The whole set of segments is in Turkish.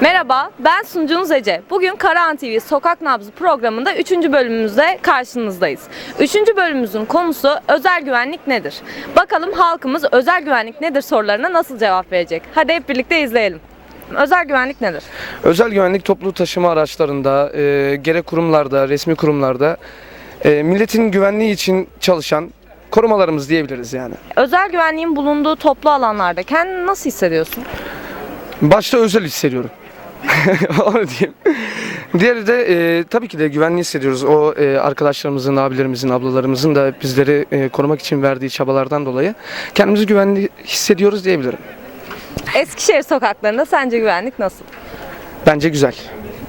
Merhaba, ben sunucunuz Ece. Bugün Karahan TV Sokak Nabzı programında 3. bölümümüzde karşınızdayız. 3. bölümümüzün konusu özel güvenlik nedir? Bakalım halkımız özel güvenlik nedir sorularına nasıl cevap verecek? Hadi hep birlikte izleyelim. Özel güvenlik nedir? Özel güvenlik toplu taşıma araçlarında, e, gerek kurumlarda, resmi kurumlarda e, milletin güvenliği için çalışan korumalarımız diyebiliriz yani. Özel güvenliğin bulunduğu toplu alanlarda kendini nasıl hissediyorsun? Başta özel hissediyorum. Onu diyeyim. Diğeri de e, tabii ki de güvenli hissediyoruz. O e, arkadaşlarımızın, abilerimizin, ablalarımızın da bizleri e, korumak için verdiği çabalardan dolayı kendimizi güvenli hissediyoruz diyebilirim. Eskişehir sokaklarında sence güvenlik nasıl? Bence güzel.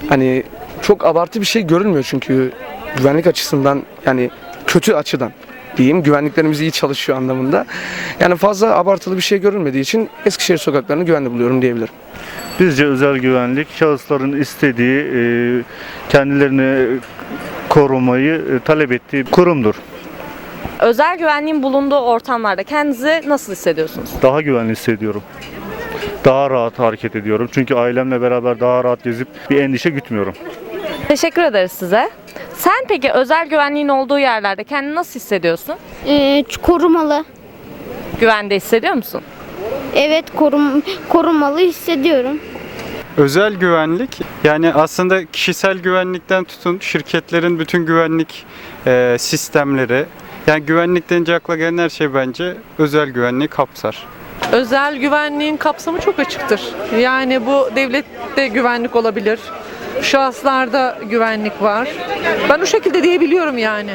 Hani çok abartı bir şey görülmüyor çünkü güvenlik açısından yani kötü açıdan diyeyim güvenliklerimiz iyi çalışıyor anlamında. Yani fazla abartılı bir şey görülmediği için Eskişehir sokaklarını güvenli buluyorum diyebilirim. Bizce özel güvenlik şahısların istediği, e, kendilerini korumayı e, talep ettiği kurumdur. Özel güvenliğin bulunduğu ortamlarda kendinizi nasıl hissediyorsunuz? Daha güvenli hissediyorum. Daha rahat hareket ediyorum. Çünkü ailemle beraber daha rahat gezip bir endişe gütmüyorum. Teşekkür ederiz size. Sen peki özel güvenliğin olduğu yerlerde kendini nasıl hissediyorsun? Ee, korumalı. Güvende hissediyor musun? Evet korum korumalı hissediyorum. Özel güvenlik yani aslında kişisel güvenlikten tutun şirketlerin bütün güvenlik e, sistemleri yani güvenlik denince akla gelen her şey bence özel güvenliği kapsar. Özel güvenliğin kapsamı çok açıktır. Yani bu devlette güvenlik olabilir. Şahıslarda güvenlik var. Ben o şekilde diyebiliyorum yani.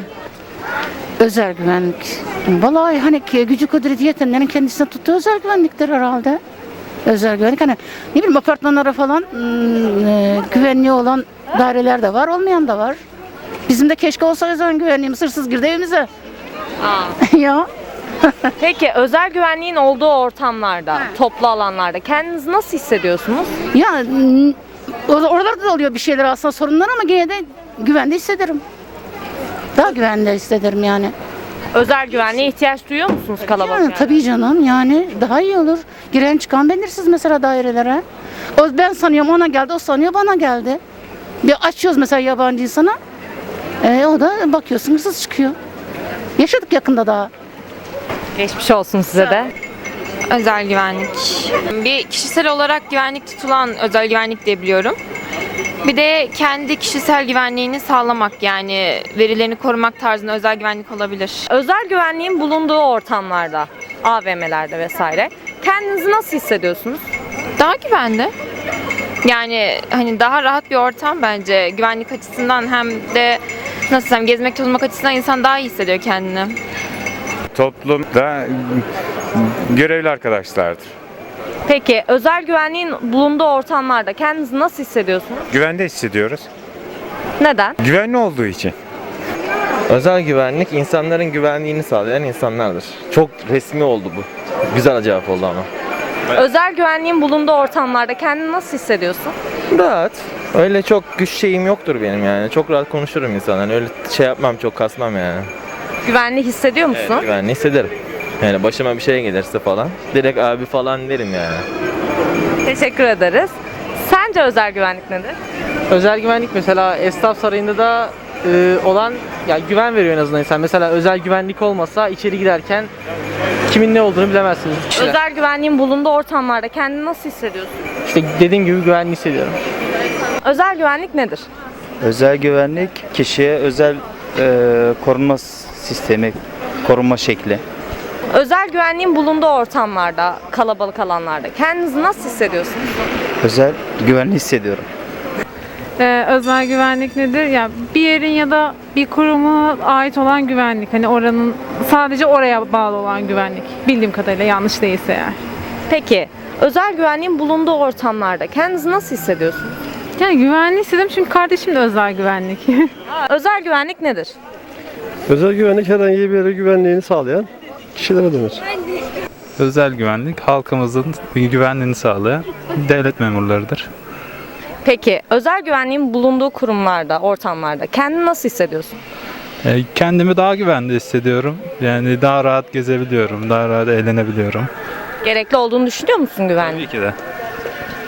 Özel güvenlik. Vallahi hani gücü kudreti yetenlerin kendisine tuttuğu özel güvenliktir herhalde. Özel güvenlik hani ne bileyim apartmanlara falan hmm, e, güvenliği olan daireler de var, olmayan da var. Bizim de keşke olsa özel güvenliğimiz hırsız girdi evimize. ya Peki özel güvenliğin olduğu ortamlarda, toplu alanlarda kendinizi nasıl hissediyorsunuz? ya or- oralarda da oluyor bir şeyler aslında sorunlar ama gene de güvende hissederim. Daha güvende hissederim yani. Özel güvenliğe ihtiyaç duyuyor musunuz kalabalık? Yani, tabii canım yani daha iyi olur. Giren çıkan belirsiz mesela dairelere. O ben sanıyorum ona geldi, o sanıyor bana geldi. Bir açıyoruz mesela yabancı insana. E, o da bakıyorsun hırsız çıkıyor. Yaşadık yakında daha. Geçmiş olsun size de. Özel güvenlik. Bir kişisel olarak güvenlik tutulan özel güvenlik diye biliyorum. Bir de kendi kişisel güvenliğini sağlamak yani verilerini korumak tarzında özel güvenlik olabilir. Özel güvenliğin bulunduğu ortamlarda, AVM'lerde vesaire kendinizi nasıl hissediyorsunuz? Daha güvenli. Yani hani daha rahat bir ortam bence güvenlik açısından hem de nasıl desem gezmek tozmak açısından insan daha iyi hissediyor kendini. toplumda görevli arkadaşlardır. Peki özel güvenliğin bulunduğu ortamlarda kendinizi nasıl hissediyorsunuz? Güvende hissediyoruz. Neden? Güvenli olduğu için. Özel güvenlik insanların güvenliğini sağlayan insanlardır. Çok resmi oldu bu. Güzel cevap oldu ama. Özel güvenliğin bulunduğu ortamlarda kendini nasıl hissediyorsun? Rahat. Öyle çok güç şeyim yoktur benim yani. Çok rahat konuşurum insanlar. Öyle şey yapmam, çok kasmam yani. Güvenli hissediyor musun? Evet, güvenli hissederim. Yani başıma bir şey gelirse falan direkt abi falan derim yani. Teşekkür ederiz. Sence özel güvenlik nedir? Özel güvenlik mesela esnaf sarayında da e, olan ya güven veriyor en azından insan. Mesela özel güvenlik olmasa içeri girerken kimin ne olduğunu bilemezsiniz kişiler. Özel güvenliğin bulunduğu ortamlarda kendini nasıl hissediyorsun? İşte dediğim gibi güvenli hissediyorum. Özel güvenlik nedir? Özel güvenlik kişiye özel e, korunma sistemi, korunma şekli. Özel güvenliğin bulunduğu ortamlarda, kalabalık alanlarda kendinizi nasıl hissediyorsunuz? Özel güvenli hissediyorum. Ee, özel güvenlik nedir? Ya bir yerin ya da bir kuruma ait olan güvenlik. Hani oranın sadece oraya bağlı olan güvenlik. Bildiğim kadarıyla yanlış değilse eğer. Peki, özel güvenliğin bulunduğu ortamlarda kendinizi nasıl hissediyorsunuz? Yani güvenli hissediyorum çünkü kardeşim de özel güvenlik. Özel güvenlik nedir? Özel güvenlik herhangi bir yere güvenliğini sağlayan kişilere denir. Özel güvenlik halkımızın güvenliğini sağlayan devlet memurlarıdır. Peki, özel güvenliğin bulunduğu kurumlarda, ortamlarda kendini nasıl hissediyorsun? E, Kendimi daha güvende hissediyorum. Yani daha rahat gezebiliyorum, daha rahat eğlenebiliyorum. Gerekli olduğunu düşünüyor musun güvenlik? Tabii ki de.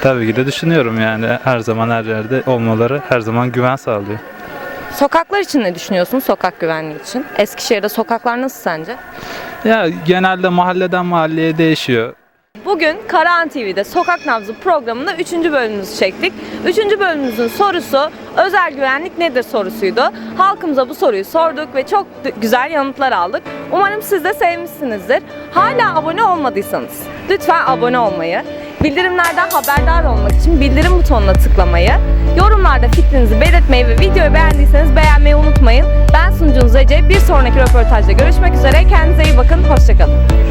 Tabii ki de düşünüyorum yani her zaman her yerde olmaları her zaman güven sağlıyor. Sokaklar için ne düşünüyorsun sokak güvenliği için? Eskişehir'de sokaklar nasıl sence? Ya genelde mahalleden mahalleye değişiyor. Bugün Karahan TV'de Sokak Nabzı programında 3. bölümümüzü çektik. 3. bölümümüzün sorusu özel güvenlik nedir sorusuydu. Halkımıza bu soruyu sorduk ve çok güzel yanıtlar aldık. Umarım siz de sevmişsinizdir. Hala abone olmadıysanız lütfen abone olmayı, bildirimlerden haberdar olmak için bildirim butonuna tıklamayı, yorumlarda fikrinizi belirtmeyi ve videoyu beğendiyseniz beğenmeyi unutmayın. Ben sunucunuz Ece. Bir sonraki röportajda görüşmek üzere. Kendinize iyi bakın. Hoşçakalın.